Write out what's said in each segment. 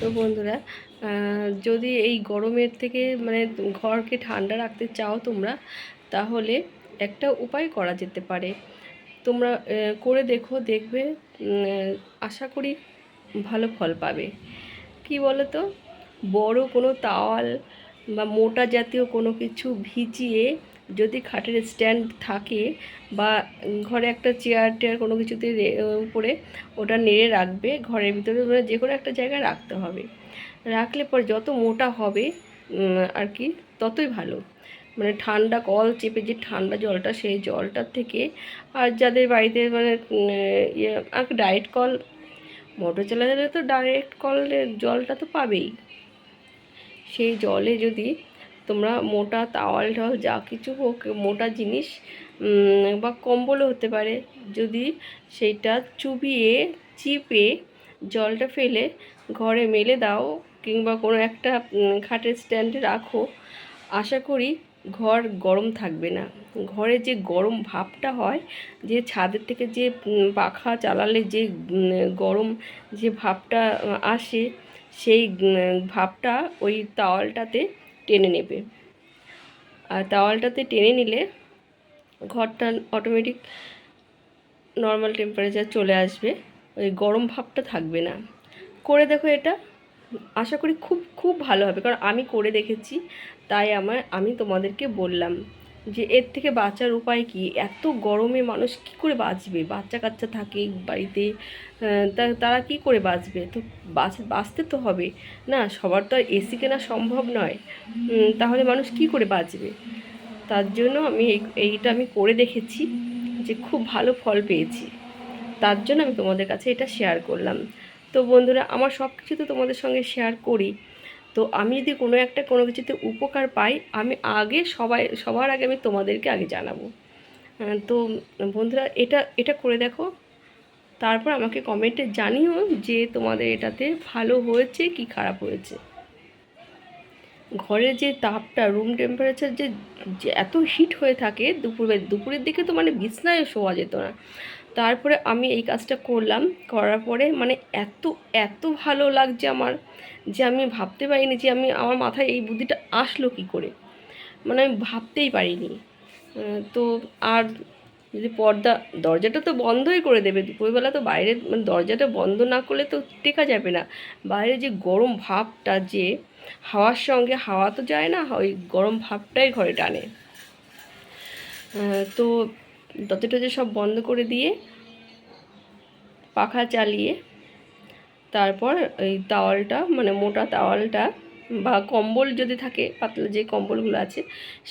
তো বন্ধুরা যদি এই গরমের থেকে মানে ঘরকে ঠান্ডা রাখতে চাও তোমরা, তাহলে একটা উপায় করা যেতে পারে। তোমরা করে দেখো, দেখবে আশা করি ভালো ফল পাবে। কি বলো তো বড় কোনো তাওয়াল বা মোটা জাতীয় কোনো কিছু ভিজিয়ে যদি খাটের স্ট্যান্ড থাকে বা ঘরে একটা চেয়ার টেয়ার কোনো কিছুতে উপরে ওটা নেড়ে রাখবে, ঘরের ভিতরে মানে যে কোনো একটা জায়গায় রাখতে হবে। রাখলে পর যত মোটা হবে আর কি, ততই ভালো। মানে ঠান্ডা, কল চেপে যে ঠান্ডা জলটা, সেই জলটার থেকে আর যাদের বাড়িতে মানে ইয়ে আর ডাইরেক্ট কল, মোটর চালালে তো ডাইরেক্ট কলের জলটা তো পাবেই। সেই জলে যদি তোমরা মোটা তাওয়াল টাওয়াল যা কিছু হোক, মোটা জিনিস বা কম্বলও হতে পারে। যদি সেইটা চুবিয়ে, চিপে জলটা ফেলে ঘরে মেলে দাও কিংবা কোনো একটা খাটের স্ট্যান্ডে রাখো, আশা করি ঘর গরম থাকবে না। ঘরে যে গরম ভাবটা হয়, যে ছাদের থেকে যে পাখা চালালে যে গরম যে ভাবটা আসে, সেই ভাবটা ওই তাওয়ালটাতে টেনে নেবে। আর তাওয়ালটাতে টেনে নিলে ঘরটা অটোমেটিক নর্মাল টেম্পারেচার চলে আসবে। ওই গরম ভাবটা থাকবে না। করে দেখো এটা। আশা করি খুব খুব ভালো হবে। কারণ আমি করে দেখেছি। তাই আমার, আমি তোমাদেরকে বললাম। যে এর থেকে বাঁচার উপায় কি? এত গরমে মানুষ কি করে বাঁচবে? বাচ্চা কাচ্চা থাকে বাড়িতে তারা কি করে বাঁচবে? তো বাঁচতে তো হবে। না, সবার তো আর এসি কেনা সম্ভব নয়। তাহলে মানুষ কি করে বাঁচবে? তার জন্য আমি এই- এইটা আমি করে দেখেছি যে খুব ভালো ফল পেয়েছি। তার জন্য আমি তোমাদের কাছে এটা শেয়ার করলাম। তো বন্ধুরা, আমার সব কিছু তো তোমাদের সঙ্গে শেয়ার করি। তো আমি যদি কোনো একটা কোনো কিছুতে উপকার পাই, আমি আগে সবাই, সবার আগে আমি তোমাদেরকে আগে জানাব। তো বন্ধুরা, এটা এটা করে দেখো। তারপর আমাকে কমেন্টে জানিও যে তোমাদের এটাতে ভালো হয়েছে কি খারাপ হয়েছে। ঘরের যে তাপটা রুম টেম্পারেচার যে যে এত হিট হয়ে থাকে দুপুরে দুপুরের দিকে তো মানে বিছনায় শোয়া যেত না। তারপরে আমি এই কাজটা করলাম, করার পরে মানে এত এত ভালো লাগছে আমার যে আমি ভাবতে পারিনি যে আমি, আমার মাথায় এই বুদ্ধিটা আসলো কি করে? মানে আমি ভাবতেই পারিনি। তো আর যদি পর্দা, দরজাটা তো বন্ধই করে দেবে, দুপুরবেলা তো বাইরে মানে দরজাটা বন্ধ না করলে তো টেকা যাবে না। বাইরে যে গরম ভাবটা যে, হাওয়ার সঙ্গে হাওয়া তো যায় না, ওই গরম ভাবটাই ঘরে টানে। তো দরজা টরজা সব বন্ধ করে দিয়ে পাখা চালিয়ে তারপর এই তাওয়ালটা মানে মোটা তাওয়ালটা বা কম্বল যদি থাকে, পাতলা যে কম্বলগুলো আছে,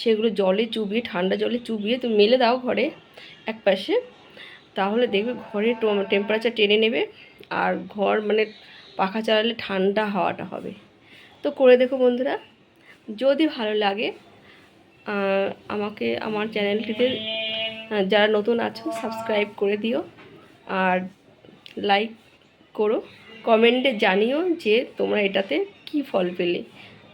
সেগুলো জলে চুবিয়ে, ঠান্ডা জলে চুবিয়ে তুমি মেলে দাও ঘরে এক পাশে তাহলে দেখবে ঘরে টেম্পারেচার টেনে নেবে আর ঘর মানে পাখা চালালে ঠান্ডা হাওয়াটা হবে। তো করে দেখো বন্ধুরা, যদি ভালো লাগে আমাকে, আমার চ্যানেলটিতে যারা নতুন আছো সাবস্ক্রাইব করে দিও আর লাইক করো। কমেন্টে জানিও যে তোমরা এটাতে কি ফল পেলে।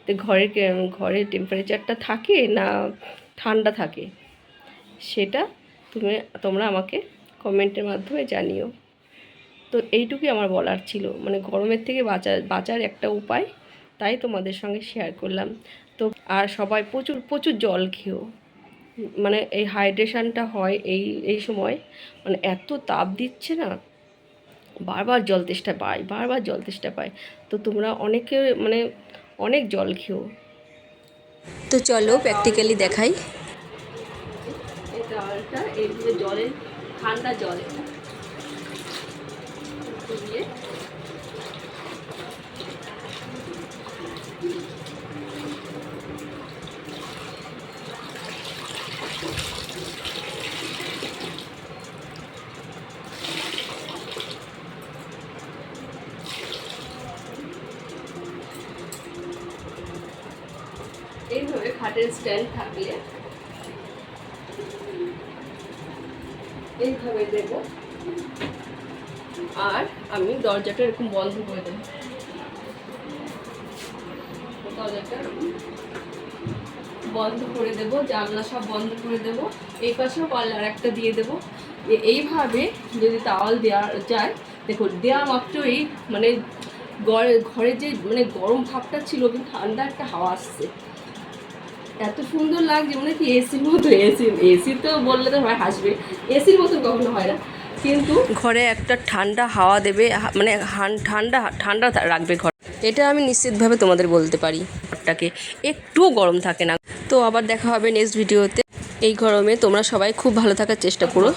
তো ঘরের ঘরের টেম্পারেচারটা থাকে না ঠান্ডা থাকে? সেটা তুমি, তোমরা আমাকে কমেন্টের মাধ্যমে জানিও। তো এইটুকুই আমার বলার ছিল। মানে গরমের থেকে বাঁচার বাঁচার একটা উপায়, তাই তোমাদের সঙ্গে শেয়ার করলাম। তো, আর সবাই প্রচুর প্রচুর জল খেও। মানে এই হাইড্রেশনটা হয় এই এই সময় মানে এত তাপ দিচ্ছে না বারবার জল তেষ্টা পায় বারবার জল তেষ্টা পায়। তো তোমরা অনেকে মানে অনেক জল খেও। তো চলো প্র্যাকটিক্যালি দেখাই। এই টাওয়ালটা জলে ঠান্ডা জল দিয়ে এইভাবে খাটের স্ট্যান্ড থাকলে এইভাবে দেব। আর আমি দরজাটা এরকম বন্ধ করে দেবো। দরজাটা বন্ধ করে দেব, জানলা সব বন্ধ করে দেব। এই পাশেও পাল্লা আর একটা দিয়ে দেব। এইভাবে যদি তাওয়াল দেওয়া যায় দেখো দেওয়া মাত্রই মানে ঘরে ঘরে যে মানে গরম ভাবটা ছিল, কিন্তু ঠান্ডা একটা হাওয়া আসছে। এত সুন্দর লাগছে, মনে কি এসির মতো এসি এসি তো বললে তো হয় হাসবে। এসির মতো কখনো হয় না। কিন্তু ঘরে একটা ঠান্ডা হাওয়া দেবে মানে ঠান্ডা ঠান্ডা রাখবে ঘর। এটা আমি নিশ্চিতভাবে তোমাদের বলতে পারি ঘরটাকে। একটুও গরম থাকে না। তো আবার দেখা হবে নেক্সট ভিডিওতে এই গরমে তোমরা সবাই খুব ভালো থাকার চেষ্টা করো।